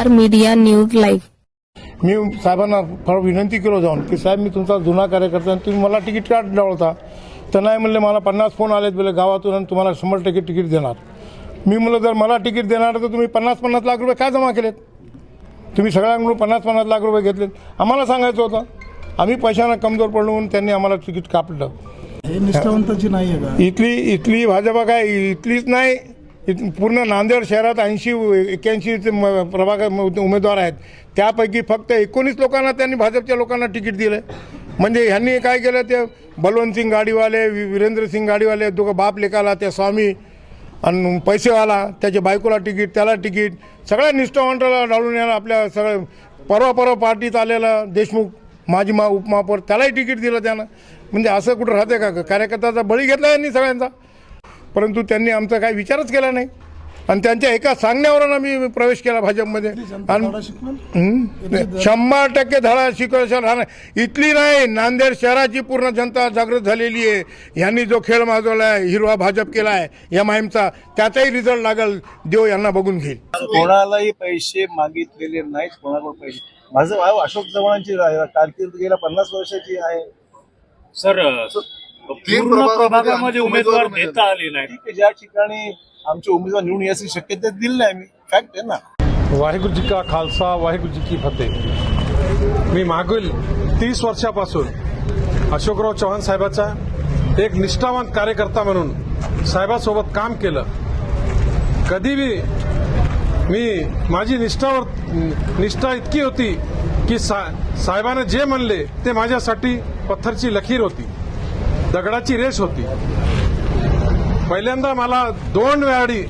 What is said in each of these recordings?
Star Media News Live. मी साहेबांना फार विनंती केलो जाऊन की साहेब मी तुमचा जुना कार्यकर्ता आहे, तुम्ही मला तिकीट का डावळता तर नाही म्हणले मला पन्नास फोन आलेत बोले गावातून आणि तुम्हाला शंभर टक्के तिकीट देणार. मी म्हणलं जर मला तिकीट देणार तर तुम्ही पन्नास पन्नास लाख रुपये काय जमा केलेत? तुम्ही सगळ्यांकडून पन्नास पन्नास लाख रुपये घेतलेत. आम्हाला सांगायचं होतं आम्ही पैशानं कमजोर पडलो म्हणून त्यांनी आम्हाला तिकीट कापलं. हे निष्ठावंताची नाही आहे का? इथली इथली भाजपा काय इथलीच नाही पूर्ण नांदेड शहरात ऐंशी एक्क्याऐंशी प्रभाग उमेदवार आहेत. त्यापैकी फक्त एकोणीस लोकांना त्यांनी भाजपच्या लोकांना तिकीट दिलं म्हणजे ह्यांनी काय केलं ते? बलवंत सिंग गाडीवाले वीरेंद्र सिंग गाडीवाले दोघं बाप लेखाला त्या स्वामी आणि पैसेवाला त्याच्या बायकोला तिकीट त्याला तिकीट सगळ्या निष्ठावंताला डाळून यायला आपल्या सगळं परवा परवा पार्टीत आलेला देशमुख माजी मा उपमहापौर त्यालाही तिकीट दिलं त्यानं. म्हणजे असं कुठं राहते का? कार्यकर्त्याचा बळी घेतला यांनी सगळ्यांचा? परंतु त्यांनी आमचा काही विचारच केला नाही. आणि त्यांच्या एका सांगण्यावरून आम्ही प्रवेश केला भाजपमध्ये. आणि? शंभर टक्के धडा शिकवण्याचं राहणार इथली नाही नांदेड शहराची पूर्ण जनता जागृत झालेली आहे. यांनी जो खेळ माजवला आहे हिरवा भाजप केला आहे आय एमचा त्याचाही रिझल्ट लागल देव यांना बघून घेईल. कोणालाही पैसे मागितलेले नाहीत कोणाकडे पैसे. माझं भाऊ अशोक चव्हाणांची कारकीर्द गेल्या पन्नास वर्षाची आहे. सर पूर्ण प्रभागामध्ये उमेदवार देता आले नाही ज्या ठिकाणी आमचे उमेदवार निवडून याची शक्यता दिली नाही. आम्ही फॅक्ट आहे ना. वाहेगुरु जी का खालसा वाहेगुरु जी की फतेह. मी मागील तीस वर्षापासून अशोकराव चव्हाण साहेबाचा एक निष्ठावान कार्यकर्ता म्हणून साहेबासोबत काम केलं. कधी बी मी माझी निष्ठावर निष्ठा इतकी होती की सा साहेबाने जे म्हणले ते माझ्यासाठी पत्थरची लकीर होती. दगडाची रेस होती. पहिल्यांदा मला दोन वेळी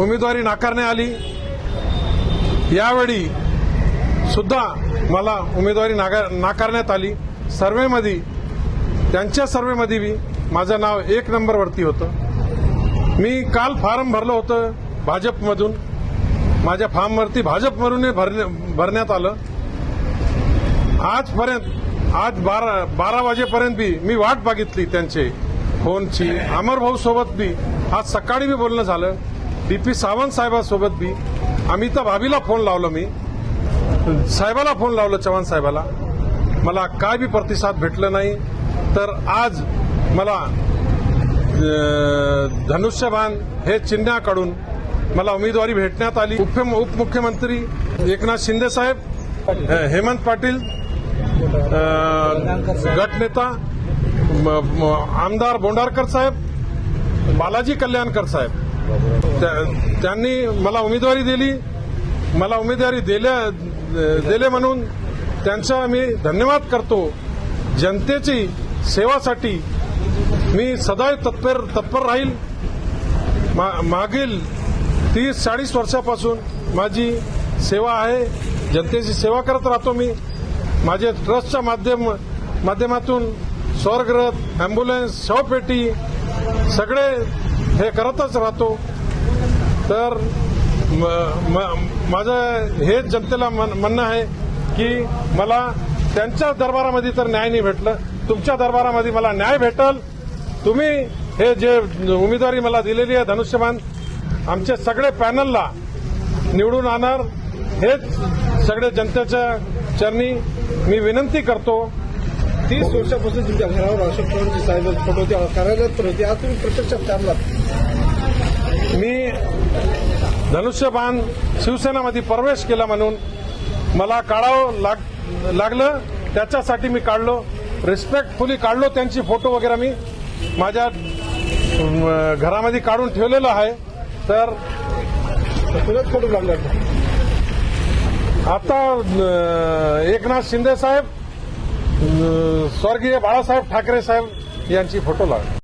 उमेदवारी नाकारण्यात आली. यावेळी सुद्धा मला उमेदवारी नागा- नाकारण्यात आली. सर्वेमध्ये त्यांच्या सर्वेमध्ये बी माझं नाव एक नंबरवरती होतं. मी काल फॉर्म भरलं होतं भाजपमधून. माझ्या फॉर्मवरती भाजपमधून भरण्यात आलं. आजपर्यंत आज बारा बारा वाजेपर्यंत बी मी वाट बघितली त्यांचे फोनची. अमरभाऊ सोबत बी. आज सकाळी बी बोलणं झालं. डीपी सावंत साहेबांसोबत बी. अमिता भाभीला फोन लावलं मी. साहेबाला फोन लावलं चव्हाण साहेबाला. मला काय बी प्रतिसाद भेटलं नाही. तर आज मला अं, धनुष्यबाण हे चिन्हाकडून मला उमेदवारी भेटण्यात आली. उप- उपमुख्यमंत्री एकनाथ शिंदे साहेब हेमंत पाटील गटनेता म- आमदार बोंडारकर साहेब बालाजी कल्याणकर साहेब. त्या- त्यांनी मला उमेदवारी दिली. मला उमेदवारी दिल्या दिले म्हणून त्यांचा मी धन्यवाद करतो. जनतेची सेवासाठी मी सदैव तत्पर तत्पर राहील. मा- मागील तीस चाळीस वर्षापासून माझी सेवा आहे. जनतेची सेवा करत राहतो मी. माझे ट्रस्टच्या माध्यम माध्यमातून स्वर्गरथ अँब्युलन्स शवपेटी सगळे हे करतच राहतो. तर म- माझं हेच जनतेला म्हणणं आहे की मला त्यांच्या दरबारामध्ये तर न्याय नाही भेटलं. तुमच्या दरबारामध्ये मला न्याय भेटल. तुम्ही हे जे उमेदवारी मला दिलेली आहे धनुष्यमान आमचे सगळे पॅनलला निवडून आणणार. हेच सगळे जनतेच्या चरणी मी विनंती करतो तीस वर्षापासून तुमच्या घरावर अशोक चव्हाणचे साहेब फोटो होते कार्यालयात पण होते आज तुम्ही प्रत्यक्षात थांबलात मी धनुष्यबाण शिवसेनामध्ये प्रवेश केला म्हणून मला काढावं लाग लागलं त्याच्यासाठी मी काढलो रिस्पेक्टफुली काढलो त्यांची फोटो वगैरे मी. माझ्या घरामध्ये काढून ठेवलेलं आहे. तर तुलाच फोटो लागला. आता एकनाथ शिंदे साहेब स्वर्गीय बाळासाहेब ठाकरे साहेब यांची फोटो लागली